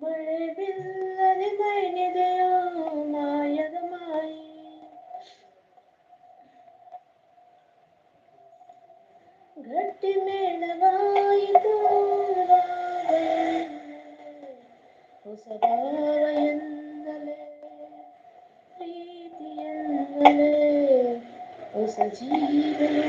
ബില്ലരി നൈനിതയോ നായകമായി ഗട്ടിമേളവായി തോരാതെ ഉസവാറയെന്നലെ പ്രീതിയെന്നലെ ഉസജീവനെന്നലെ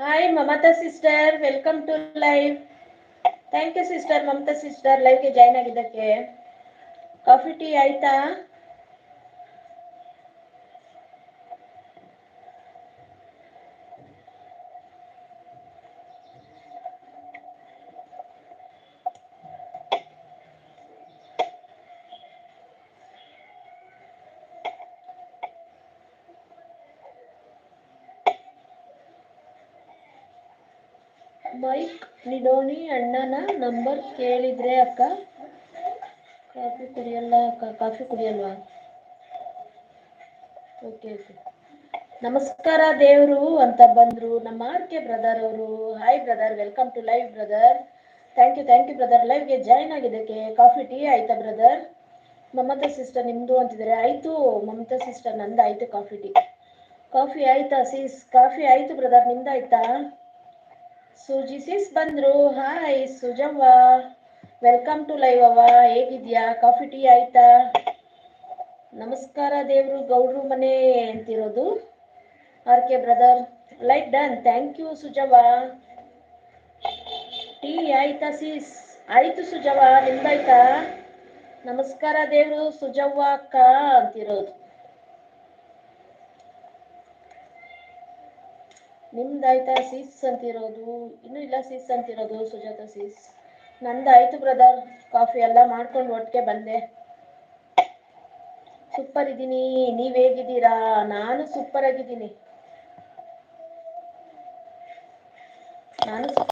hi Mamata sister welcome to live thank you sister Mamata sister ಲೈವ್ಗೆ join ಆಗಿದ್ದಕ್ಕೆ ಕಾಫಿ ಟೀ ಆಯ್ತಾ ಮೈಕ್, ನಿಡೋಣಿ ಅಣ್ಣನ ನಂಬರ್ ಕೇಳಿದ್ರೆ ಅಕ್ಕ. ಕಾಫಿ ಕುಡಿಯಲ್ಲ ಅಕ್ಕ? ಕಾಫಿ ಕುಡಿಯಲ್ವಾ? ಓಕೆ ನಮಸ್ಕಾರ ದೇವರು ಅಂತ ಬಂದ್ರು. ನಮ್ಮ ಆರ್ ಕೆ ಬ್ರದರ್ ಅವರು. Hi brother welcome to live brother thank you thank you brother ಲೈವ್ಗೆ join ಆಗಿದ್ದಕ್ಕೆ ಕಾಫಿ, ಟೀ ಆಯ್ತಾ ಬ್ರದರ್ ಮಮತಾ ಸಿಸ್ಟರ್ ನಿಮ್ದು ಅಂತಿದ್ದಾರೆ. ಆಯ್ತು ಮಮತಾ ಸಿಸ್ಟರ್ ನಂದು ಆಯ್ತು ಕಾಫಿ, ಟೀ. ಕಾಫಿ ಆಯ್ತಾ ಸೀಸ್ ಕಾಫಿ ಆಯ್ತು ಬ್ರದರ್ ನಿಮ್ದಾಯ್ತಾ? ಸೂಜಿ ಸಿಸ್ ಬಂದ್ರು. ಹಾಯ್ ಸುಜವ್ವ. ವೆಲ್ಕಮ್ ಟು ಲೈವ್ ಅವ್ವ. ಹೇಗಿದ್ಯಾ? ಕಾಫಿ, ಟೀ ಆಯ್ತಾ? ನಮಸ್ಕಾರ ದೇವ್ರು, ಗೌಡ್ರು ಮನೆ ಅಂತಿರೋದು. R K brother like done thank you Sujavva. Tea ಆಯ್ತಾ, ಸೀಸ್? ಆಯ್ತು, ಸುಜವ್ವ. ನಿಮ್ದಾಯ್ತಾ? ನಮಸ್ಕಾರ ದೇವ್ರು, ಸುಜವ್ವ ಅಕ್ಕ ಅಂತಿರೋದು. ನಿಮ್ದಾಯ್ತಾ ಸೀಸ್ ಅಂತಿರೋದು? ಇನ್ನೂ ಇಲ್ಲ ಸೀಸ್ ಅಂತಿರೋದು ಸುಜಾತ ಸೀಸ್. ನಂದಾಯ್ತು ಬ್ರದರ್ ಕಾಫಿ ಎಲ್ಲ ಮಾಡ್ಕೊಂಡು ಒಟ್ಟಿಗೆ ಬಂದೆ. ಸೂಪರ್ ಇದ್ದೀನಿ. ನೀವ್ ಹೇಗಿದ್ದೀರಾ? ನಾನು ಸೂಪರ್ ಆಗಿದ್ದೀನಿ. ನಾನು